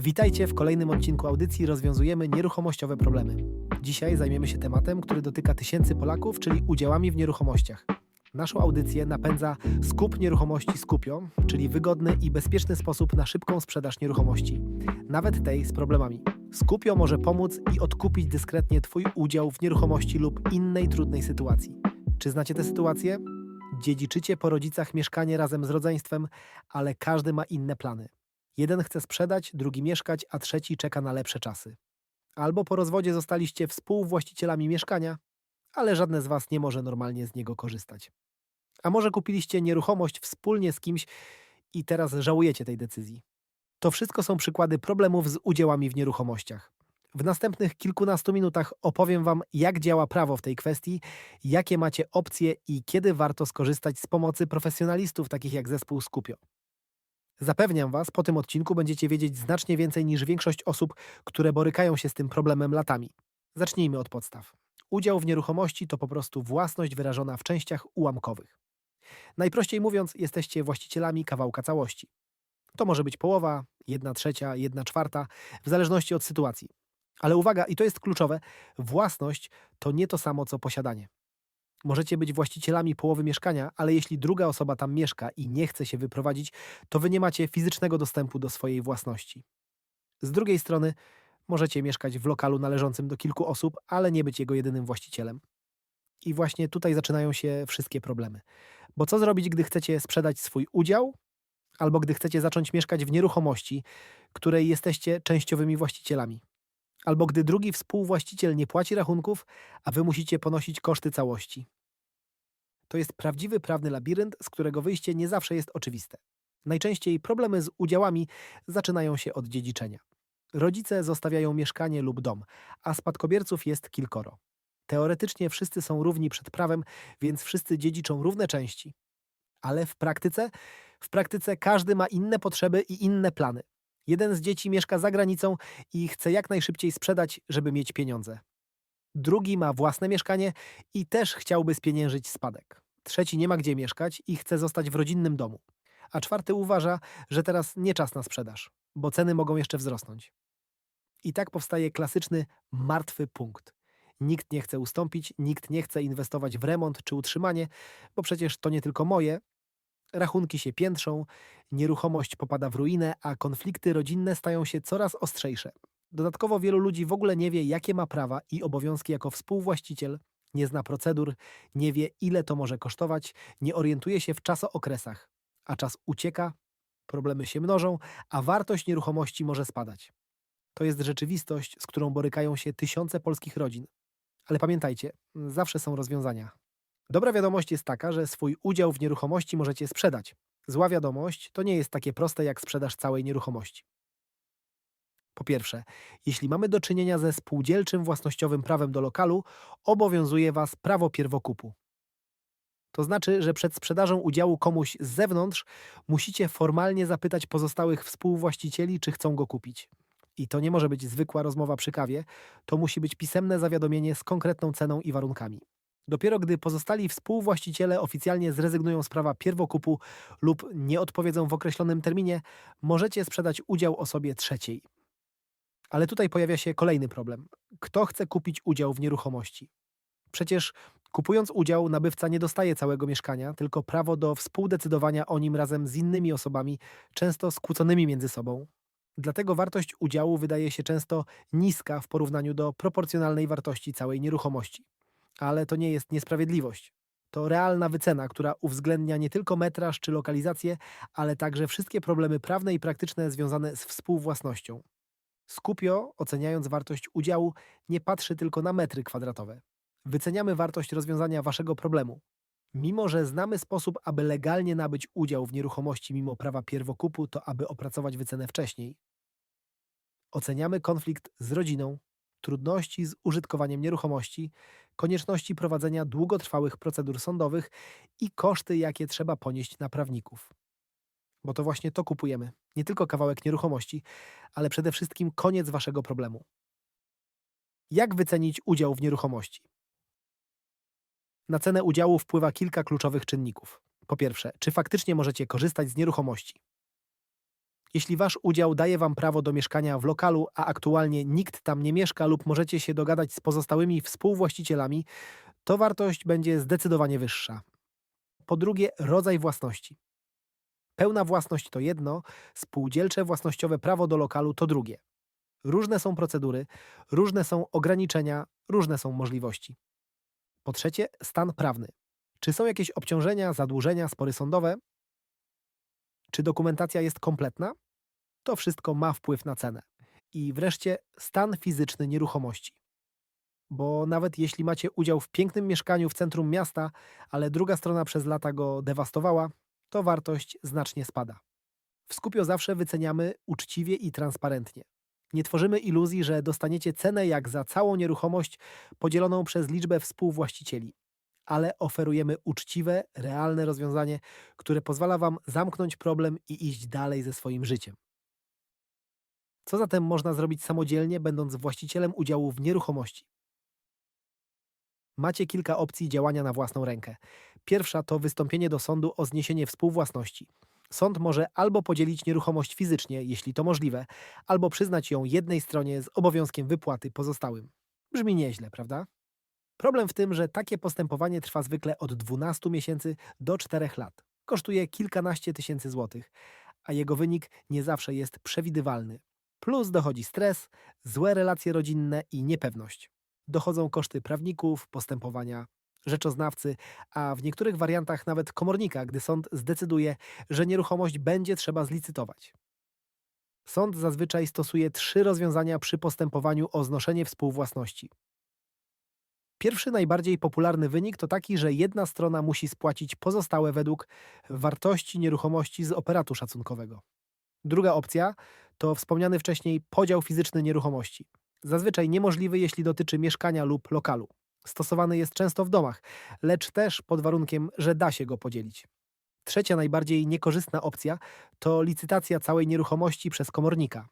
Witajcie w kolejnym odcinku audycji Rozwiązujemy nieruchomościowe problemy. Dzisiaj zajmiemy się tematem, który dotyka tysięcy Polaków, czyli udziałami w nieruchomościach. Naszą audycję napędza skup nieruchomości Skupio, czyli wygodny i bezpieczny sposób na szybką sprzedaż nieruchomości, nawet tej z problemami. Skupio może pomóc i odkupić dyskretnie Twój udział w nieruchomości lub innej trudnej sytuacji. Czy znacie tę sytuację? Dziedziczycie po rodzicach mieszkanie razem z rodzeństwem, ale każdy ma inne plany. Jeden chce sprzedać, drugi mieszkać, a trzeci czeka na lepsze czasy. Albo po rozwodzie zostaliście współwłaścicielami mieszkania, ale żadne z Was nie może normalnie z niego korzystać. A może kupiliście nieruchomość wspólnie z kimś i teraz żałujecie tej decyzji. To wszystko są przykłady problemów z udziałami w nieruchomościach. W następnych kilkunastu minutach opowiem Wam, jak działa prawo w tej kwestii, jakie macie opcje i kiedy warto skorzystać z pomocy profesjonalistów takich jak zespół Skupio. Zapewniam Was, po tym odcinku będziecie wiedzieć znacznie więcej niż większość osób, które borykają się z tym problemem latami. Zacznijmy od podstaw. Udział w nieruchomości to po prostu własność wyrażona w częściach ułamkowych. Najprościej mówiąc, jesteście właścicielami kawałka całości. To może być połowa, jedna trzecia, jedna czwarta, w zależności od sytuacji. Ale uwaga, i to jest kluczowe, własność to nie to samo co posiadanie. Możecie być właścicielami połowy mieszkania, ale jeśli druga osoba tam mieszka i nie chce się wyprowadzić, to wy nie macie fizycznego dostępu do swojej własności. Z drugiej strony, możecie mieszkać w lokalu należącym do kilku osób, ale nie być jego jedynym właścicielem. I właśnie tutaj zaczynają się wszystkie problemy. Bo co zrobić, gdy chcecie sprzedać swój udział, albo gdy chcecie zacząć mieszkać w nieruchomości, której jesteście częściowymi właścicielami? Albo gdy drugi współwłaściciel nie płaci rachunków, a wy musicie ponosić koszty całości. To jest prawdziwy prawny labirynt, z którego wyjście nie zawsze jest oczywiste. Najczęściej problemy z udziałami zaczynają się od dziedziczenia. Rodzice zostawiają mieszkanie lub dom, a spadkobierców jest kilkoro. Teoretycznie wszyscy są równi przed prawem, więc wszyscy dziedziczą równe części. Ale w praktyce? W praktyce każdy ma inne potrzeby i inne plany. Jeden z dzieci mieszka za granicą i chce jak najszybciej sprzedać, żeby mieć pieniądze. Drugi ma własne mieszkanie i też chciałby spieniężyć spadek. Trzeci nie ma gdzie mieszkać i chce zostać w rodzinnym domu. A czwarty uważa, że teraz nie czas na sprzedaż, bo ceny mogą jeszcze wzrosnąć. I tak powstaje klasyczny martwy punkt. Nikt nie chce ustąpić, nikt nie chce inwestować w remont czy utrzymanie, bo przecież to nie tylko moje. Rachunki się piętrzą, nieruchomość popada w ruinę, a konflikty rodzinne stają się coraz ostrzejsze. Dodatkowo wielu ludzi w ogóle nie wie, jakie ma prawa i obowiązki jako współwłaściciel, nie zna procedur, nie wie, ile to może kosztować, nie orientuje się w czasookresach, a czas ucieka, problemy się mnożą, a wartość nieruchomości może spadać. To jest rzeczywistość, z którą borykają się tysiące polskich rodzin. Ale pamiętajcie, zawsze są rozwiązania. Dobra wiadomość jest taka, że swój udział w nieruchomości możecie sprzedać. Zła wiadomość to nie jest takie proste jak sprzedaż całej nieruchomości. Po pierwsze, jeśli mamy do czynienia ze spółdzielczym własnościowym prawem do lokalu, obowiązuje Was prawo pierwokupu. To znaczy, że przed sprzedażą udziału komuś z zewnątrz musicie formalnie zapytać pozostałych współwłaścicieli, czy chcą go kupić. I to nie może być zwykła rozmowa przy kawie, to musi być pisemne zawiadomienie z konkretną ceną i warunkami. Dopiero gdy pozostali współwłaściciele oficjalnie zrezygnują z prawa pierwokupu lub nie odpowiedzą w określonym terminie, możecie sprzedać udział osobie trzeciej. Ale tutaj pojawia się kolejny problem. Kto chce kupić udział w nieruchomości? Przecież kupując udział, nabywca nie dostaje całego mieszkania, tylko prawo do współdecydowania o nim razem z innymi osobami, często skłóconymi między sobą. Dlatego wartość udziału wydaje się często niska w porównaniu do proporcjonalnej wartości całej nieruchomości. Ale to nie jest niesprawiedliwość. To realna wycena, która uwzględnia nie tylko metraż czy lokalizację, ale także wszystkie problemy prawne i praktyczne związane z współwłasnością. Skupio, oceniając wartość udziału, nie patrzy tylko na metry kwadratowe. Wyceniamy wartość rozwiązania waszego problemu. Mimo, że znamy sposób, aby legalnie nabyć udział w nieruchomości mimo prawa pierwokupu, to aby opracować wycenę wcześniej. Oceniamy konflikt z rodziną, trudności z użytkowaniem nieruchomości, konieczności prowadzenia długotrwałych procedur sądowych i koszty, jakie trzeba ponieść na prawników. Bo to właśnie to kupujemy. Nie tylko kawałek nieruchomości, ale przede wszystkim koniec waszego problemu. Jak wycenić udział w nieruchomości? Na cenę udziału wpływa kilka kluczowych czynników. Po pierwsze, czy faktycznie możecie korzystać z nieruchomości? Jeśli wasz udział daje wam prawo do mieszkania w lokalu, a aktualnie nikt tam nie mieszka lub możecie się dogadać z pozostałymi współwłaścicielami, to wartość będzie zdecydowanie wyższa. Po drugie, rodzaj własności. Pełna własność to jedno, spółdzielcze własnościowe prawo do lokalu to drugie. Różne są procedury, różne są ograniczenia, różne są możliwości. Po trzecie, stan prawny. Czy są jakieś obciążenia, zadłużenia, spory sądowe? Czy dokumentacja jest kompletna? To wszystko ma wpływ na cenę. I wreszcie stan fizyczny nieruchomości. Bo nawet jeśli macie udział w pięknym mieszkaniu w centrum miasta, ale druga strona przez lata go dewastowała, to wartość znacznie spada. W Skupio zawsze wyceniamy uczciwie i transparentnie. Nie tworzymy iluzji, że dostaniecie cenę jak za całą nieruchomość podzieloną przez liczbę współwłaścicieli, ale oferujemy uczciwe, realne rozwiązanie, które pozwala Wam zamknąć problem i iść dalej ze swoim życiem. Co zatem można zrobić samodzielnie, będąc właścicielem udziału w nieruchomości? Macie kilka opcji działania na własną rękę. Pierwsza to wystąpienie do sądu o zniesienie współwłasności. Sąd może albo podzielić nieruchomość fizycznie, jeśli to możliwe, albo przyznać ją jednej stronie z obowiązkiem wypłaty pozostałym. Brzmi nieźle, prawda? Problem w tym, że takie postępowanie trwa zwykle od 12 miesięcy do 4 lat. Kosztuje kilkanaście tysięcy złotych, a jego wynik nie zawsze jest przewidywalny. Plus dochodzi stres, złe relacje rodzinne i niepewność. Dochodzą koszty prawników, postępowania rzeczoznawcy, a w niektórych wariantach nawet komornika, gdy sąd zdecyduje, że nieruchomość będzie trzeba zlicytować. Sąd zazwyczaj stosuje trzy rozwiązania przy postępowaniu o znoszenie współwłasności. Pierwszy, najbardziej popularny wynik to taki, że jedna strona musi spłacić pozostałe według wartości nieruchomości z operatu szacunkowego. Druga opcja to wspomniany wcześniej podział fizyczny nieruchomości. Zazwyczaj niemożliwy, jeśli dotyczy mieszkania lub lokalu. Stosowany jest często w domach, lecz też pod warunkiem, że da się go podzielić. Trzecia, najbardziej niekorzystna opcja to licytacja całej nieruchomości przez komornika.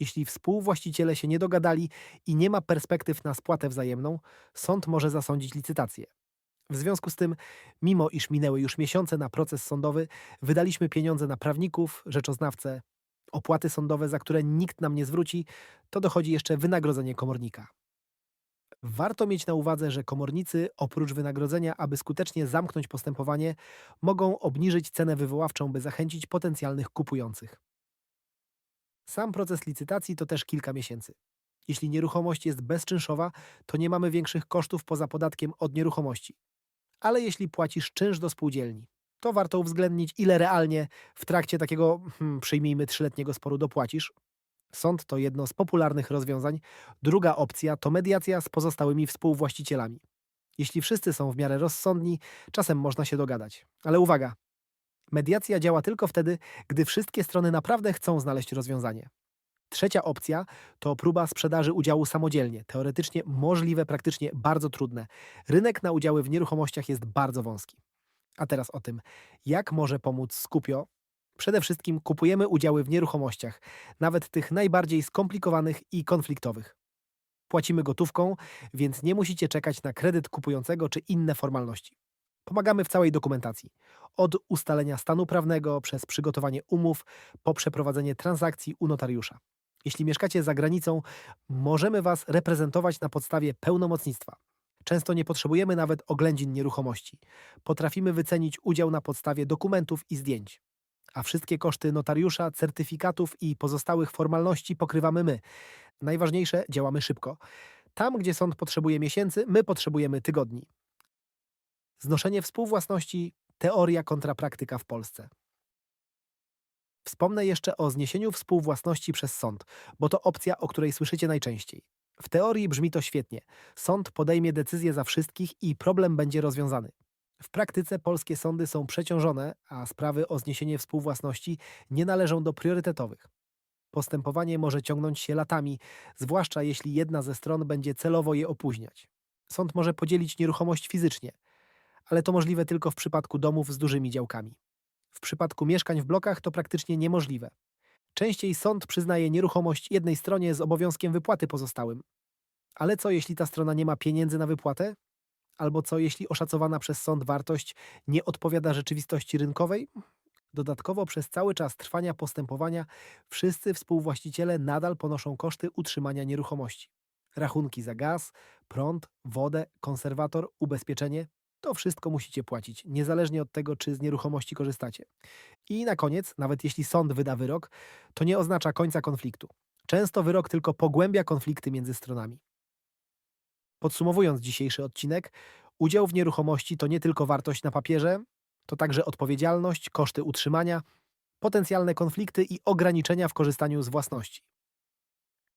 Jeśli współwłaściciele się nie dogadali i nie ma perspektyw na spłatę wzajemną, sąd może zasądzić licytację. W związku z tym, mimo iż minęły już miesiące na proces sądowy, wydaliśmy pieniądze na prawników, rzeczoznawcę, opłaty sądowe, za które nikt nam nie zwróci, to dochodzi jeszcze wynagrodzenie komornika. Warto mieć na uwadze, że komornicy oprócz wynagrodzenia, aby skutecznie zamknąć postępowanie, mogą obniżyć cenę wywoławczą, by zachęcić potencjalnych kupujących. Sam proces licytacji to też kilka miesięcy. Jeśli nieruchomość jest bezczynszowa, to nie mamy większych kosztów poza podatkiem od nieruchomości. Ale jeśli płacisz czynsz do spółdzielni, to warto uwzględnić, ile realnie w trakcie takiego, hmm, przyjmijmy, trzyletniego sporu dopłacisz. Sąd to jedno z popularnych rozwiązań. Druga opcja to mediacja z pozostałymi współwłaścicielami. Jeśli wszyscy są w miarę rozsądni, czasem można się dogadać. Ale uwaga! Mediacja działa tylko wtedy, gdy wszystkie strony naprawdę chcą znaleźć rozwiązanie. Trzecia opcja to próba sprzedaży udziału samodzielnie. Teoretycznie możliwe, praktycznie bardzo trudne. Rynek na udziały w nieruchomościach jest bardzo wąski. A teraz o tym, jak może pomóc Skupio. Przede wszystkim kupujemy udziały w nieruchomościach, nawet tych najbardziej skomplikowanych i konfliktowych. Płacimy gotówką, więc nie musicie czekać na kredyt kupującego czy inne formalności. Pomagamy w całej dokumentacji. Od ustalenia stanu prawnego, przez przygotowanie umów, po przeprowadzenie transakcji u notariusza. Jeśli mieszkacie za granicą, możemy Was reprezentować na podstawie pełnomocnictwa. Często nie potrzebujemy nawet oględzin nieruchomości. Potrafimy wycenić udział na podstawie dokumentów i zdjęć. A wszystkie koszty notariusza, certyfikatów i pozostałych formalności pokrywamy my. Najważniejsze, działamy szybko. Tam, gdzie sąd potrzebuje miesięcy, my potrzebujemy tygodni. Znoszenie współwłasności teoria kontra praktyka w Polsce. Wspomnę jeszcze o zniesieniu współwłasności przez sąd, bo to opcja, o której słyszycie najczęściej. W teorii brzmi to świetnie. Sąd podejmie decyzję za wszystkich i problem będzie rozwiązany. W praktyce polskie sądy są przeciążone, a sprawy o zniesienie współwłasności nie należą do priorytetowych. Postępowanie może ciągnąć się latami, zwłaszcza jeśli jedna ze stron będzie celowo je opóźniać. Sąd może podzielić nieruchomość fizycznie, ale to możliwe tylko w przypadku domów z dużymi działkami. W przypadku mieszkań w blokach to praktycznie niemożliwe. Częściej sąd przyznaje nieruchomość jednej stronie z obowiązkiem wypłaty pozostałym. Ale co jeśli ta strona nie ma pieniędzy na wypłatę? Albo co jeśli oszacowana przez sąd wartość nie odpowiada rzeczywistości rynkowej? Dodatkowo przez cały czas trwania postępowania wszyscy współwłaściciele nadal ponoszą koszty utrzymania nieruchomości. Rachunki za gaz, prąd, wodę, konserwator, ubezpieczenie to wszystko musicie płacić, niezależnie od tego, czy z nieruchomości korzystacie. I na koniec, nawet jeśli sąd wyda wyrok, to nie oznacza końca konfliktu. Często wyrok tylko pogłębia konflikty między stronami. Podsumowując dzisiejszy odcinek, udział w nieruchomości to nie tylko wartość na papierze, to także odpowiedzialność, koszty utrzymania, potencjalne konflikty i ograniczenia w korzystaniu z własności.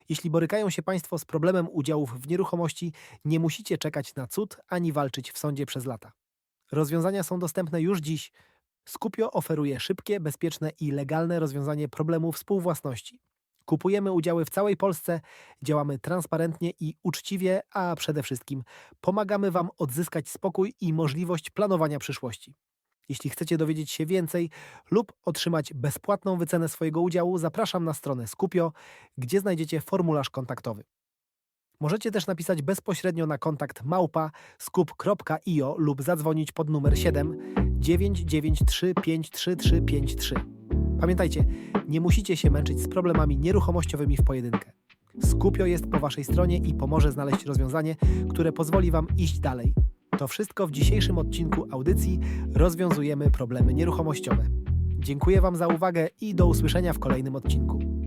Jeśli borykają się Państwo z problemem udziałów w nieruchomości, nie musicie czekać na cud ani walczyć w sądzie przez lata. Rozwiązania są dostępne już dziś. Skupio oferuje szybkie, bezpieczne i legalne rozwiązanie problemu współwłasności. Kupujemy udziały w całej Polsce, działamy transparentnie i uczciwie, a przede wszystkim pomagamy Wam odzyskać spokój i możliwość planowania przyszłości. Jeśli chcecie dowiedzieć się więcej lub otrzymać bezpłatną wycenę swojego udziału, zapraszam na stronę Skupio, gdzie znajdziecie formularz kontaktowy. Możecie też napisać bezpośrednio na kontakt małpa skup.io lub zadzwonić pod numer 7 993 53353. Pamiętajcie, nie musicie się męczyć z problemami nieruchomościowymi w pojedynkę. Skupio jest po Waszej stronie i pomoże znaleźć rozwiązanie, które pozwoli Wam iść dalej. To wszystko w dzisiejszym odcinku audycji Rozwiązujemy problemy nieruchomościowe. Dziękuję Wam za uwagę i do usłyszenia w kolejnym odcinku.